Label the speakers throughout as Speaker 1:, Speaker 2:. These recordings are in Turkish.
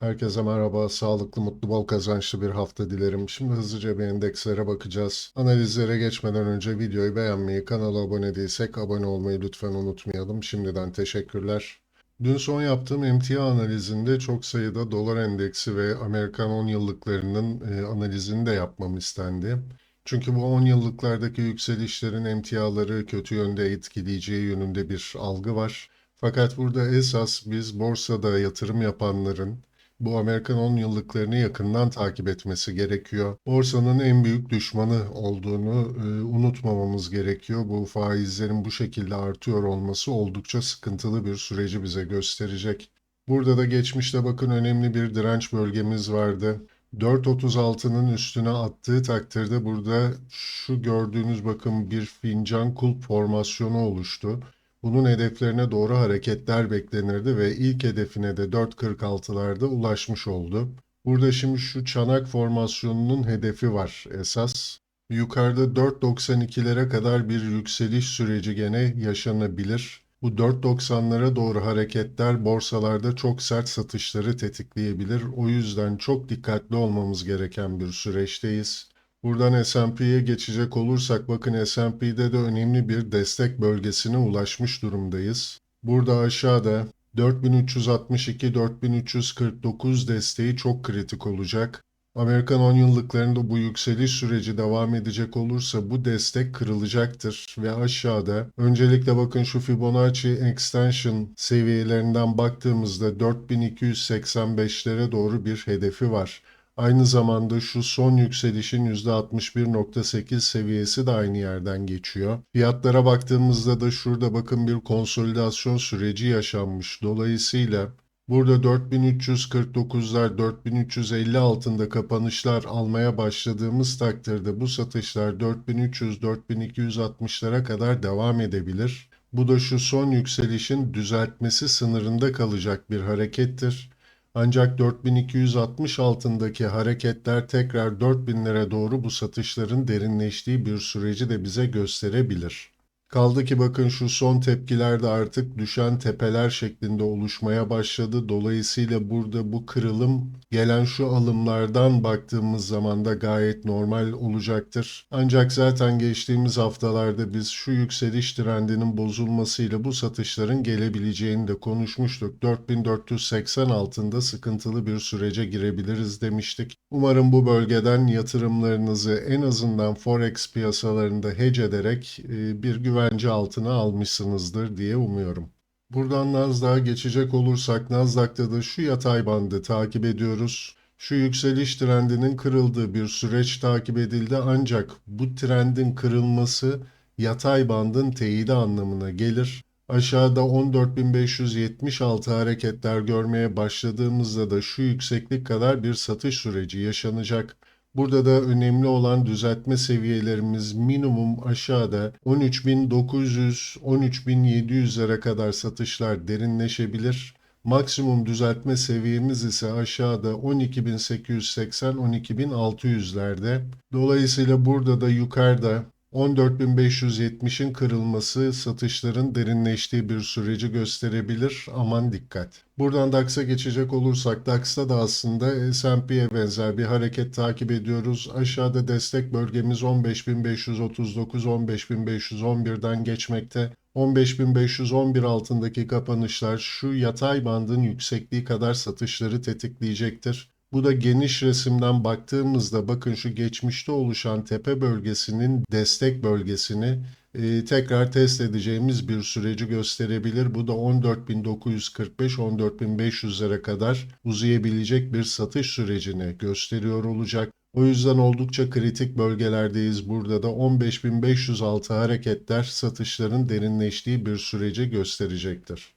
Speaker 1: Herkese merhaba, sağlıklı, mutlu, bol kazançlı bir hafta dilerim. Şimdi hızlıca bir endekslere bakacağız. Analizlere geçmeden önce videoyu beğenmeyi, kanala abone değilsek abone olmayı lütfen unutmayalım. Şimdiden teşekkürler. Dün son yaptığım emtia analizinde çok sayıda dolar endeksi ve Amerikan 10 yıllıklarının e, analizini de yapmam istendi. Çünkü bu 10 yıllıklardaki yükselişlerin emtiaları kötü yönde etkileyeceği yönünde bir algı var. Fakat burada esas biz borsada yatırım yapanların bu Amerikan 10 yıllıklarını yakından takip etmesi gerekiyor. Borsanın en büyük düşmanı olduğunu e, unutmamamız gerekiyor. Bu faizlerin bu şekilde artıyor olması oldukça sıkıntılı bir süreci bize gösterecek. Burada da geçmişte bakın önemli bir direnç bölgemiz vardı. 4.36'nın üstüne attığı takdirde burada şu gördüğünüz bakın bir fincan kulp formasyonu oluştu. Bunun hedeflerine doğru hareketler beklenirdi ve ilk hedefine de 4.46'larda ulaşmış oldu. Burada şimdi şu çanak formasyonunun hedefi var esas. Yukarıda 4.92'lere kadar bir yükseliş süreci gene yaşanabilir. Bu 4.90'lara doğru hareketler borsalarda çok sert satışları tetikleyebilir. O yüzden çok dikkatli olmamız gereken bir süreçteyiz. Buradan S&P'ye geçecek olursak bakın S&P'de de önemli bir destek bölgesine ulaşmış durumdayız. Burada aşağıda 4362-4349 desteği çok kritik olacak. Amerikan 10 yıllıklarında bu yükseliş süreci devam edecek olursa bu destek kırılacaktır ve aşağıda öncelikle bakın şu Fibonacci extension seviyelerinden baktığımızda 4285'lere doğru bir hedefi var. Aynı zamanda şu son yükselişin %61.8 seviyesi de aynı yerden geçiyor. Fiyatlara baktığımızda da şurada bakın bir konsolidasyon süreci yaşanmış. Dolayısıyla burada 4349'lar 4350 altında kapanışlar almaya başladığımız takdirde bu satışlar 4300-4260'lara kadar devam edebilir. Bu da şu son yükselişin düzeltmesi sınırında kalacak bir harekettir. Ancak 4260 altındaki hareketler tekrar 4000'lere doğru bu satışların derinleştiği bir süreci de bize gösterebilir. Kaldı ki bakın şu son tepkiler de artık düşen tepeler şeklinde oluşmaya başladı. Dolayısıyla burada bu kırılım gelen şu alımlardan baktığımız zaman da gayet normal olacaktır. Ancak zaten geçtiğimiz haftalarda biz şu yükseliş trendinin bozulmasıyla bu satışların gelebileceğini de konuşmuştuk. 4480 altında sıkıntılı bir sürece girebiliriz demiştik. Umarım bu bölgeden yatırımlarınızı en azından forex piyasalarında hedge ederek e, bir güvence altına almışsınızdır diye umuyorum. Buradan Nasdaq'a geçecek olursak Nasdaq'ta da şu yatay bandı takip ediyoruz. Şu yükseliş trendinin kırıldığı bir süreç takip edildi ancak bu trendin kırılması yatay bandın teyidi anlamına gelir. Aşağıda 14.576 hareketler görmeye başladığımızda da şu yükseklik kadar bir satış süreci yaşanacak. Burada da önemli olan düzeltme seviyelerimiz minimum aşağıda 13.900-13.700'lere kadar satışlar derinleşebilir. Maksimum düzeltme seviyemiz ise aşağıda 12.880-12.600'lerde. Dolayısıyla burada da yukarıda 14.570'in kırılması satışların derinleştiği bir süreci gösterebilir. Aman dikkat. Buradan DAX'a geçecek olursak DAX'ta da aslında S&P'ye benzer bir hareket takip ediyoruz. Aşağıda destek bölgemiz 15.539-15.511'den geçmekte. 15.511 altındaki kapanışlar şu yatay bandın yüksekliği kadar satışları tetikleyecektir. Bu da geniş resimden baktığımızda bakın şu geçmişte oluşan tepe bölgesinin destek bölgesini e, tekrar test edeceğimiz bir süreci gösterebilir. Bu da 14.945-14.500'lere kadar uzayabilecek bir satış sürecini gösteriyor olacak. O yüzden oldukça kritik bölgelerdeyiz. Burada da 15.506 hareketler satışların derinleştiği bir süreci gösterecektir.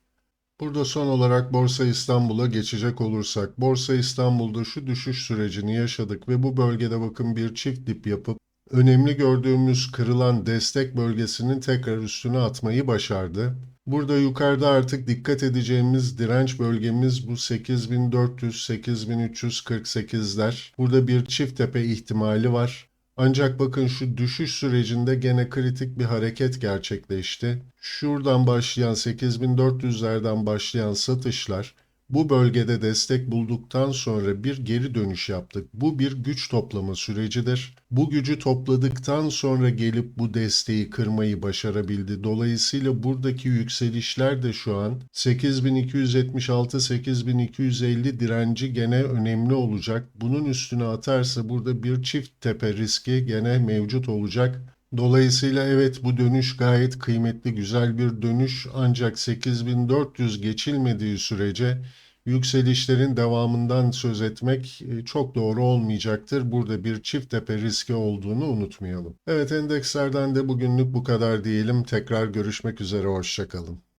Speaker 1: Burada son olarak Borsa İstanbul'a geçecek olursak, Borsa İstanbul'da şu düşüş sürecini yaşadık ve bu bölgede bakın bir çift dip yapıp önemli gördüğümüz kırılan destek bölgesinin tekrar üstüne atmayı başardı. Burada yukarıda artık dikkat edeceğimiz direnç bölgemiz bu 8400-8348'ler. Burada bir çift tepe ihtimali var. Ancak bakın şu düşüş sürecinde gene kritik bir hareket gerçekleşti. Şuradan başlayan 8400'lerden başlayan satışlar Bu bölgede destek bulduktan sonra bir geri dönüş yaptık. Bu bir güç toplama sürecidir. Bu gücü topladıktan sonra gelip bu desteği kırmayı başarabildi. Dolayısıyla buradaki yükselişler de şu an 8276-8250 direnci gene önemli olacak. Bunun üstüne atarsa burada bir çift tepe riski gene mevcut olacak. Dolayısıyla evet bu dönüş gayet kıymetli, güzel bir dönüş ancak 8400 geçilmediği sürece yükselişlerin devamından söz etmek e, çok doğru olmayacaktır. Burada bir çift tepe riski olduğunu unutmayalım. Evet endekslerden de bugünlük bu kadar diyelim. Tekrar görüşmek üzere, hoşçakalın.